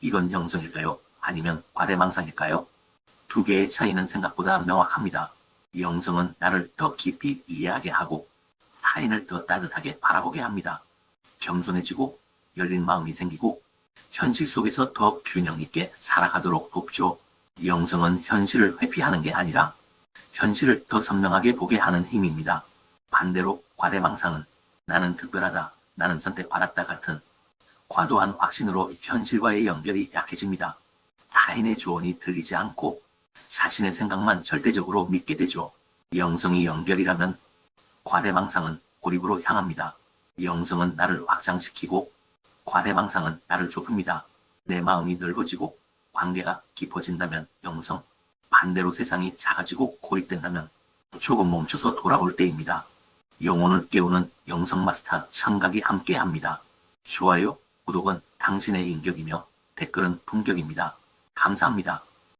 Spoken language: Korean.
이건 영성일까요? 아니면 과대망상일까요? 두 개의 차이는 생각보다 명확합니다. 영성은 나를 더 깊이 이해하게 하고 타인을 더 따뜻하게 바라보게 합니다. 겸손해지고 열린 마음이 생기고 현실 속에서 더 균형 있게 살아가도록 돕죠. 영성은 현실을 회피하는 게 아니라 현실을 더 선명하게 보게 하는 힘입니다. 반대로 과대망상은 나는 특별하다, 나는 선택받았다 같은 과도한 확신으로 현실과의 연결이 약해집니다. 타인의 조언이 들리지 않고 자신의 생각만 절대적으로 믿게 되죠. 영성이 연결이라면 과대망상은 고립으로 향합니다. 영성은 나를 확장시키고 과대망상은 나를 좁힙니다. 내 마음이 넓어지고 관계가 깊어진다면 영성, 반대로 세상이 작아지고 고립된다면 조금 멈춰서 돌아올 때입니다. 영혼을 깨우는 영성 마스터 청각이 함께합니다. 좋아요, 구독은 당신의 인격이며 댓글은 품격입니다. 감사합니다.